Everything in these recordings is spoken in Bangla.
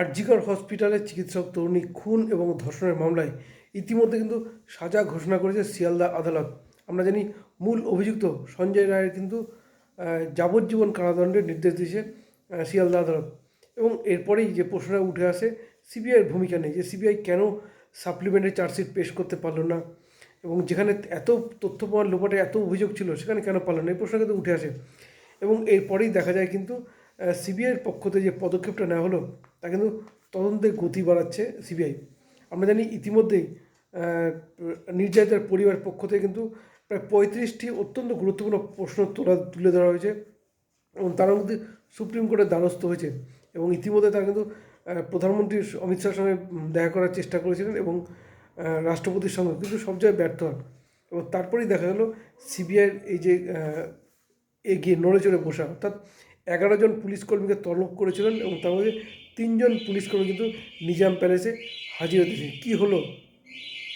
আরজিকর হসপিটালের চিকিৎসক, তরুণী, খুন এবং ধর্ষণের মামলায় ইতিমধ্যে কিন্তু সাজা ঘোষণা করেছে শিয়ালদা আদালত। আমরা জানি মূল অভিযুক্ত সঞ্জয় রায়ের কিন্তু যাবজ্জীবন কারাদণ্ডের নির্দেশ দিয়েছে শিয়ালদা আদালত। এবং এরপরেই যে প্রশ্নটা উঠে আসে, সিবিআইয়ের ভূমিকা নেই যে সিবিআই কেন সাপ্লিমেন্টারি চার্জশিট পেশ করতে পারল না? এবং যেখানে এত তথ্য প্রমাণ লোপাটে এত অভিযোগ ছিল, সেখানে কেন পারল না? এই প্রশ্ন কিন্তু উঠে আসে। এবং এরপরেই দেখা যায় কিন্তু সিবিআইয়ের পক্ষ থেকে যে পদক্ষেপটা নেওয়া হলো, তা কিন্তু তদন্তের গতি বাড়াচ্ছে সিবিআই। আমরা জানি ইতিমধ্যেই নির্যাতিতার পরিবার পক্ষ থেকে কিন্তু প্রায় পঁয়ত্রিশটি অত্যন্ত গুরুত্বপূর্ণ প্রশ্ন তোলা, তুলে ধরা হয়েছে এবং তার মধ্যে সুপ্রিম কোর্টের দ্বারস্থ হয়েছে এবং ইতিমধ্যে তারা কিন্তু প্রধানমন্ত্রী অমিত শাহের সঙ্গে দেখা করার চেষ্টা করেছিলেন এবং রাষ্ট্রপতির সঙ্গে কিন্তু সব জায়গায় ব্যর্থ হন। এবং তারপরেই দেখা গেল সিবিআইয়ের এই যে এগিয়ে নড়ে চড়ে বসা, অর্থাৎ এগারো জন পুলিশ কর্মীকে তলব করেছিলেন এবং তার মধ্যে তিনজন পুলিশ কর্মী কিন্তু নিজাম প্যালেসে হাজির হতেছে কী হলো?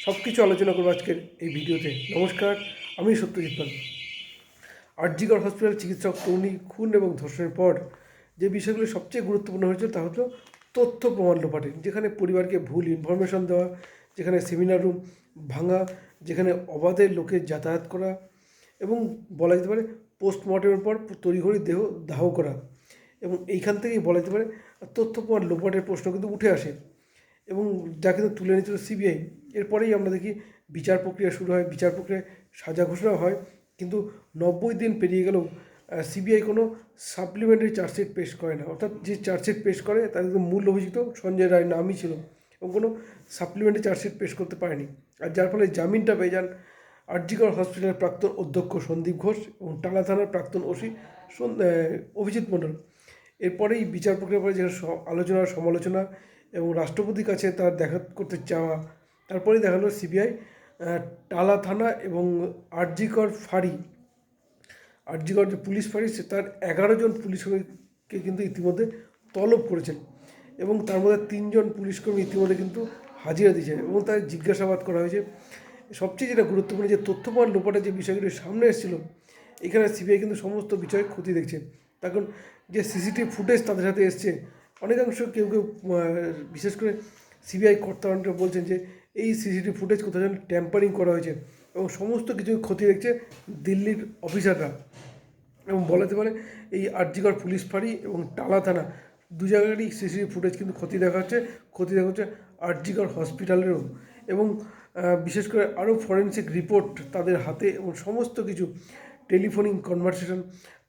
সব কিছু আলোচনা করব আজকের এই ভিডিওতে। নমস্কার, আমি সত্যজিৎ পাল। আরজিগড় হসপিটাল চিকিৎসক তরুণী খুন এবং ধর্ষণের পর যে বিষয়গুলো সবচেয়ে গুরুত্বপূর্ণ হয়েছে তা হলো তথ্য প্রমাণ লোপাটে, যেখানে পরিবারকে ভুল ইনফরমেশন দেওয়া, যেখানে সেমিনার রুম ভাঙা, যেখানে অবাধে লোকের যাতায়াত করা এবং বলা যেতে পারে পোস্টমর্টমের পর তড়িঘড়ি দেহ, দাহ করা এবং এইখান থেকেই বলা যেতে পারে তথ্য প্রমাণ লোপাটের প্রশ্ন কিন্তু উঠে আসে এবং যা কিন্তু তুলে নিয়েছিল সিবিআই এরপরেই আমরা দেখি বিচার প্রক্রিয়া শুরু হয়, বিচার প্রক্রিয়ায় সাজা ঘোষণা হয়, কিন্তু নব্বই দিন পেরিয়ে গেলেও সিবিআই কোনো সাপ্লিমেন্টারি চার্জশিট পেশ করে না। অর্থাৎ যে চার্জশিট পেশ করে, তার কিন্তু মূল অভিযুক্ত সঞ্জয় রায় নামই ছিল এবং কোনো সাপ্লিমেন্টারি চার্জশিট পেশ করতে পারেনি। আর যার ফলে জামিনটা পেয়ে যান আরজিকর হসপিটালের প্রাক্তন অধ্যক্ষ সন্দীপ ঘোষ এবং টালা থানার প্রাক্তন ওসি অভিজিৎ মণ্ডল। এরপরেই বিচার প্রক্রিয়ার পরে যেখানে আলোচনা, সমালোচনা এবং রাষ্ট্রপতির কাছে তার দেখা করতে চাওয়া, তারপরেই দেখা গেলো সিবিআই টালা থানা এবং আরজিকর ফাঁড়ি। আরজিকর যে পুলিশ ফাঁড়ি, সে তার এগারো জন পুলিশ কর্মীকে কিন্তু ইতিমধ্যে তলব করেছেন এবং তার মধ্যে তিনজন পুলিশ কর্মী ইতিমধ্যে কিন্তু হাজিরা দিয়েছেন এবং তার জিজ্ঞাসাবাদ করা হয়েছে। সবচেয়ে যেটা গুরুত্বপূর্ণ যে তথ্য লোপাটের যে বিষয়গুলি সামনে এসেছিল, এখানে সিবিআই কিন্তু সমস্ত বিষয়ে ক্ষতি দেখছে। তখন যে সিসিটিভি ফুটেজ তাদের সাথে এসছে, অনেকাংশ কেউ কেউ বিশেষ করে সিবিআই কর্তারা বলছেন যে এই সিসিটিভি ফুটেজ কোথাও যেন ট্যাম্পারিং করা হয়েছে এবং সমস্ত কিছু ক্ষতি দেখছে দিল্লির অফিসাররা। এবং বলাতে পারে এই আরজিগড় পুলিশ ফাঁড়ি এবং টালা থানা দু জায়গারই সিসিটিভি ফুটেজ কিন্তু ক্ষতি দেখা হচ্ছে, ক্ষতি দেখা হচ্ছে আরজিগড় হসপিটালেরও। এবং বিশেষ করে আরও ফরেন্সিক রিপোর্ট তাদের হাতে এবং সমস্ত কিছু টেলিফোনিং কনভারসেশন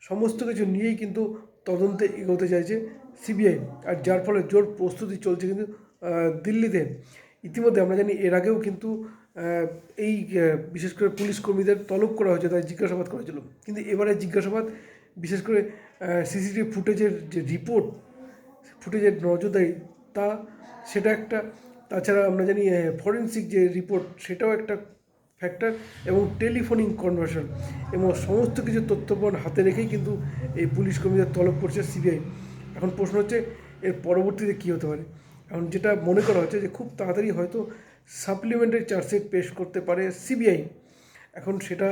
সমস্ত কিছু নিয়েই কিন্তু তদন্তে এগোতে চাইছে সিবিআই আর যার ফলে জোর প্রস্তুতি চলছে কিন্তু দিল্লিতে। ইতিমধ্যে আমরা জানি এর আগেও কিন্তু এই বিশেষ করে পুলিশ কর্মীদের তলব করা হয়েছে তাই জিজ্ঞাসাবাদ করা হয়েছিল। কিন্তু এবারে জিজ্ঞাসাবাদ, বিশেষ করে সিসিটিভি ফুটেজের যে রিপোর্ট ফুটেজের নজরদারি, তা সেটা একটা তাছাড়া আমরা জানি ফরেন্সিক যে রিপোর্ট সেটাও একটা ফ্যাক্টর এবং টেলিফোনিং কনভার্সন এবং সমস্ত কিছু তথ্যপণ হাতে রেখেই কিন্তু এই পুলিশ কর্মীদের তলব করছে সিবিআই এখন প্রশ্ন হচ্ছে, এর পরবর্তীতে কী হতে পারে? এখন যেটা মনে করা হচ্ছে যে খুব তাড়াতাড়ি হয়তো সাপ্লিমেন্টারি চার্জশিট পেশ করতে পারে সিবিআই এখন সেটা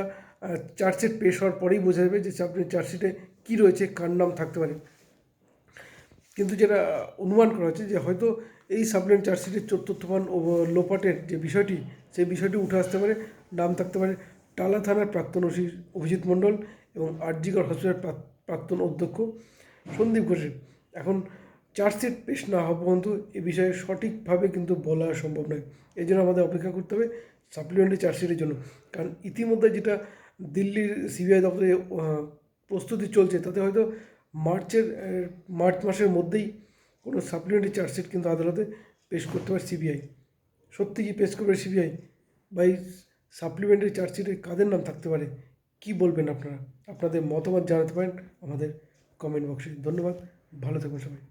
চার্জশিট পেশ হওয়ার পরেই বোঝা যাবে যে সাপ্লিমেন্টারি চার্জশিটে কী রয়েছে, কার নাম থাকতে পারে। কিন্তু যেটা অনুমান করা হচ্ছে যে হয়তো এই সাবলেন্ট চার্জশিটের ও লোপাটের যে বিষয়টি, সেই বিষয়টি উঠে আসতে পারে, নাম থাকতে পারে টালা থানার প্রাক্তন ওসি অভিজিৎ মণ্ডল এবং আরজিগড় হসপিটাল প্রাক্তন অধ্যক্ষ সন্দীপ ঘোষের। এখন চার্জশিট পেশ না হওয়া পর্যন্ত এ বিষয়ে সঠিকভাবে কিন্তু বলা সম্ভব নয়। এই জন্য আমাদের অপেক্ষা করতে হবে সাপ্লিমেন্টারি চার্জশিটের জন্য। কারণ ইতিমধ্যে যেটা দিল্লির সিবিআই দপ্তরে প্রস্তুতি চলছে, তাতে হয়তো মার্চের মার্চ মাসের মধ্যেই কোনো সাপ্লিমেন্টারি চার্জশিট কিন্তু আদালতে পেশ করতে পারে সিবিআই সত্যি কি পেশ করবে সিবিআই বা এই সাপ্লিমেন্টারি চার্জশিটে কাদের নাম থাকতে পারে? কি বলবেন আপনারা? আপনাদের মতামত জানাতে পারেন আমাদের কমেন্ট বক্সে ধন্যবাদ, ভালো থাকুন সবাই।